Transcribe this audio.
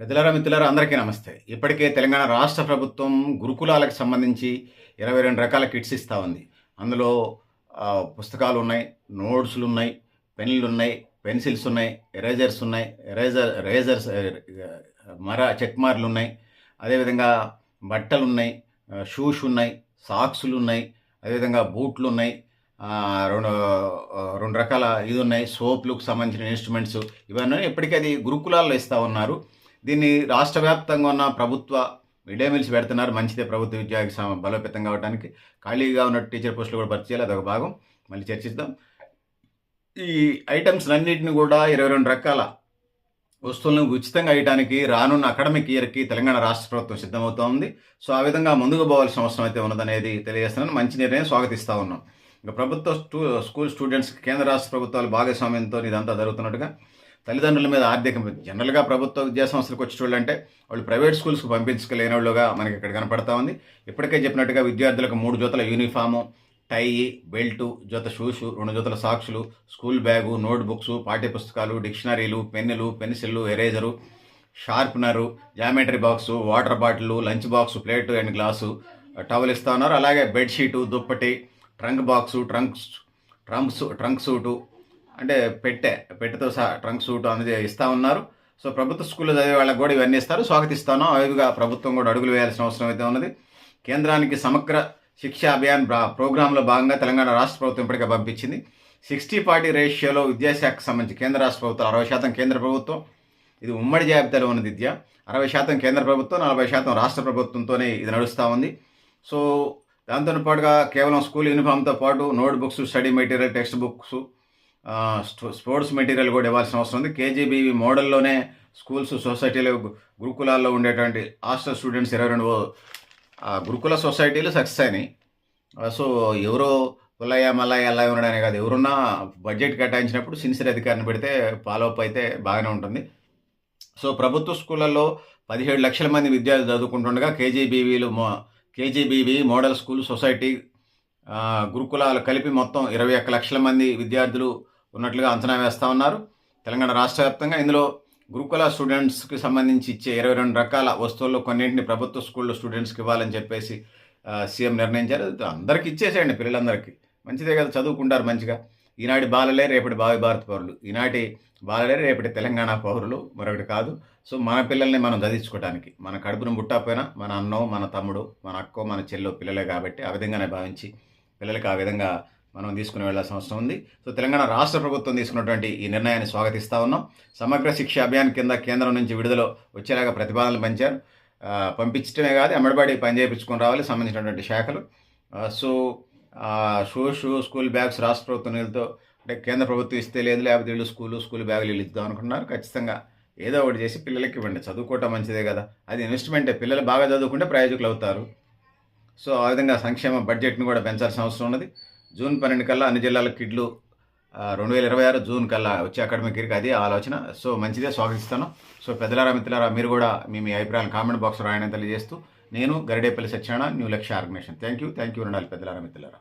పెద్దలారా మిత్రులారా అందరికీ నమస్తే. ఇప్పటికే తెలంగాణ రాష్ట్ర ప్రభుత్వం గురుకులాలకు సంబంధించి ఇరవై రెండు రకాల కిట్స్ ఇస్తూ ఉంది. అందులో పుస్తకాలు ఉన్నాయి నోట్స్లు ఉన్నాయి పెన్నులు ఉన్నాయి పెన్సిల్స్ ఉన్నాయి ఎరేజర్స్ ఉన్నాయి ఎరేజర్ ఎరేజర్స్ మర చెక్ మార్లు ఉన్నాయి. అదేవిధంగా బట్టలు ఉన్నాయి షూస్ ఉన్నాయి సాక్సులు ఉన్నాయి అదేవిధంగా బూట్లు ఉన్నాయి రెండు రెండు రకాల ఇది ఉన్నాయి సోప్లకు సంబంధించిన ఇన్స్ట్రుమెంట్స్. ఇవన్నీ ఇప్పటికీ అది గురుకులాల్లో ఇస్తూ ఉన్నారు. దీన్ని రాష్ట్ర వ్యాప్తంగా ఉన్న ప్రభుత్వ మిడ్ డే మీల్స్ పెడుతున్నారు. మంచిదే ప్రభుత్వ విద్యకి బలోపేతం కావడానికి ఖాళీగా ఉన్న టీచర్ పోస్టులు కూడా భర్తీ చేయాలి అదొక భాగం. మళ్ళీ చర్చిద్దాం. ఈ ఐటమ్స్ అన్నింటిని కూడా ఇరవై రెండు రకాల వస్తువులను ఉచితంగా వేయడానికి రానున్న అకాడమిక్ ఇయర్కి తెలంగాణ రాష్ట్ర ప్రభుత్వం సిద్ధమవుతోంది. సో ఆ విధంగా ముందుకు పోవాల్సిన అవసరం అయితే ఉన్నదనేది తెలియజేస్తున్నాను. మంచి నిర్ణయం స్వాగతిస్తూ ఉన్నాం. ఇంకా ప్రభుత్వ స్కూల్ స్టూడెంట్స్కి కేంద్ర రాష్ట్ర ప్రభుత్వాలు భాగస్వామ్యంతో ఇదంతా జరుగుతున్నట్టుగా తల్లిదండ్రుల మీద ఆర్థిక జనరల్గా ప్రభుత్వ విద్యా సంస్థలకు వచ్చేటోళ్ళు అంటే వాళ్ళు ప్రైవేట్ స్కూల్స్కి పంపించలేని వాళ్ళుగా మనకి ఇక్కడ కనపడతా ఉంది. ఇప్పటికే చెప్పినట్టుగా విద్యార్థులకు మూడు జతల యూనిఫాము టై బెల్టు జత షూస్ రెండు జతల సాక్సులు స్కూల్ బ్యాగు నోట్ బుక్స్ పాఠ్యపుస్తకాలు డిక్షనరీలు పెన్నులు పెన్సిళ్ళు eraser sharpener geometry box water bottle lunch box plate and glass towel ఇస్తా ఉన్నారు. అలాగే బెడ్షీటు దుప్పటి trunk box trunks trumps trunk suit అంటే పెట్టె పెట్టెతో సహా ట్రంక్ సూట్ అనేది ఇస్తా ఉన్నారు. సో ప్రభుత్వ స్కూల్లో చదివే వాళ్ళకి కూడా ఇవన్నీ ఇస్తారు. స్వాగతిస్తాను అవిగా ప్రభుత్వం కూడా అడుగులు వేయాల్సిన అవసరం అయితే ఉన్నది. కేంద్రానికి సమగ్ర శిక్షా అభియాన్ ప్రోగ్రాంలో భాగంగా తెలంగాణ రాష్ట్ర ప్రభుత్వం ఇప్పటికే పంపించింది. సిక్స్టీ ఫార్టీ రేషియోలో విద్యాశాఖకు సంబంధించి కేంద్ర రాష్ట్ర ప్రభుత్వం అరవై శాతం కేంద్ర ప్రభుత్వం. ఇది ఉమ్మడి జాబితాలో ఉన్న విద్య. అరవై శాతం కేంద్ర ప్రభుత్వం నలభై శాతం రాష్ట్ర ప్రభుత్వంతోనే ఇది నడుస్తూ ఉంది. సో దాంతో పాటుగా కేవలం స్కూల్ యూనిఫామ్తో పాటు notebooks study material textbooks sports material కూడా ఇవ్వాల్సిన అవసరం ఉంది. కేజీబీవి మోడల్లోనే స్కూల్స్ సొసైటీలు గురుకులాల్లో ఉండేటువంటి హాస్టల్ స్టూడెంట్స్ ఇరవై రెండు గురుకుల సొసైటీలు సక్సెస్ అయినాయి. సో ఎవరో పుల్లయ్య మల్లయ్య అలా ఉండడానికి కాదు ఎవరున్నా బడ్జెట్ కేటాయించినప్పుడు సిన్సియర్ అధికారిని పెడితే ఫాలోఅప్ అయితే బాగానే ఉంటుంది. సో ప్రభుత్వ స్కూళ్ళల్లో పదిహేడు లక్షల మంది విద్యార్థులు చదువుకుంటుండగా కేజీబీవీలు మో కేజీబీవీ మోడల్ స్కూల్ సొసైటీ గురుకులాలు కలిపి మొత్తం ఇరవై ఒక్క లక్షల మంది విద్యార్థులు ఉన్నట్లుగా అంచనా వేస్తూ ఉన్నారు. తెలంగాణ రాష్ట్ర వ్యాప్తంగా ఇందులో గురుకుల స్టూడెంట్స్కి సంబంధించి ఇచ్చే ఇరవై రెండు రకాల వస్తువుల్లో కొన్నింటిని ప్రభుత్వ స్కూల్లో స్టూడెంట్స్కి ఇవ్వాలని చెప్పేసి సీఎం నిర్ణయించారు. అందరికి ఇచ్చేసేయండి పిల్లలందరికీ. మంచిదే కదా చదువుకుంటారు మంచిగా. ఈనాటి బాలలే రేపటి భావి భారత పౌరులు. ఈనాటి బాలలే రేపటి తెలంగాణ పౌరులు. మరొకటి కాదు. సో మన పిల్లల్ని మనం చదివించుకోవడానికి మన కడుపును బుట్టకపోయినా మన అన్నో మన తమ్ముడు మన అక్కో మన చెల్లో పిల్లలే కాబట్టి ఆ విధంగానే భావించి పిల్లలకి ఆ విధంగా మనం తీసుకుని వెళ్ళాల్సిన అవసరం ఉంది. సో తెలంగాణ రాష్ట్ర ప్రభుత్వం తీసుకున్నటువంటి ఈ నిర్ణయాన్ని స్వాగతిస్తూ ఉన్నాం. సమగ్ర శిక్ష అభియాన్ కింద కేంద్రం నుంచి విడుదల వచ్చేలాగా ప్రతిపాదనలు పంచారు. పంపించడమే కాదు అమ్మడిబడి పని చేయించుకొని రావాలి సంబంధించినటువంటి శాఖలు. So shoe shoes school bags రాష్ట్ర ప్రభుత్వం నిధులతో అంటే కేంద్ర ప్రభుత్వం ఇస్తే లేదు లేకపోతే వీళ్ళు స్కూలు స్కూల్ బ్యాగులు వీళ్ళు ఇద్దాం అనుకుంటున్నారు. ఖచ్చితంగా ఏదో ఒకటి చేసి పిల్లలకి ఇవ్వండి. చదువుకోవటం మంచిదే కదా. అది ఇన్వెస్ట్మెంటే. పిల్లలు బాగా చదువుకుంటే ప్రయోజకులు అవుతారు. సో ఆ విధంగా సంక్షేమ బడ్జెట్ను కూడా పెంచాల్సిన అవసరం ఉన్నది. జూన్ పన్నెండు కల్లా అన్ని జిల్లాల కిడ్లు రెండు వేల ఇరవై ఆరు జూన్ కల్లా వచ్చే అకాడమిక్ ఇయర్కి అది ఆలోచన. సో మంచిదే స్వాగతిస్తాను. సో పెద్దలారా మిత్రులారా మీరు కూడా మీ మీ అభిప్రాయాలు కామెంట్ బాక్స్ రాయడం తెలియజేస్తూ నేను Garidepalli Satyanarayana new Lakshya organisation. Thank you thank you ఉండాలి పెద్దలారా మిత్రులారా.